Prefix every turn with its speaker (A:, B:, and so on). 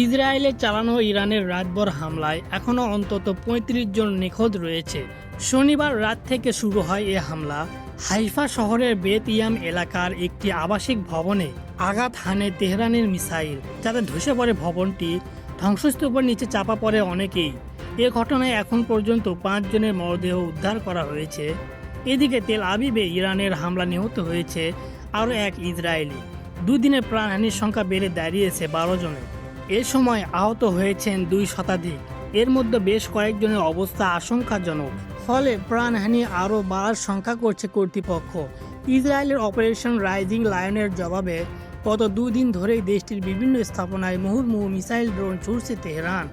A: ইসরায়েলের চালানো ইরানের রাতভর হামলায় এখনও অন্তত পঁয়ত্রিশ জন নিখোঁজ রয়েছে। শনিবার রাত থেকে শুরু হয় এ হামলা। হাইফা শহরের বেতিয়াম এলাকার একটি আবাসিক ভবনে আঘাত হানে তেহরানের মিসাইল, যাতে ধসে পড়ে ভবনটি। ধ্বংসস্তূপের নিচে চাপা পড়ে অনেকেই। এ ঘটনায় এখন পর্যন্ত পাঁচজনের মরদেহ উদ্ধার করা হয়েছে। এদিকে তেল আবিবে ইরানের হামলা নিহত হয়েছে আরও এক ইসরায়েলি। দুদিনে প্রাণহানির সংখ্যা বেড়ে দাঁড়িয়েছে বারো জনে এ সময় আহত হয়েছেন দুই শতাধিক। এর মধ্যে বেশ কয়েকজনের অবস্থা আশঙ্কাজনক। ফলে প্রাণহানি আরও বাড়ার সংখ্যা করছে কর্তৃপক্ষ। ইসরায়েলের অপারেশন রাইজিং লায়নের জবাবে গত দুদিন ধরেই দেশটির বিভিন্ন স্থাপনায় মুহুর্মুহু মিসাইল ড্রোন ছুড়ছে তেহরান।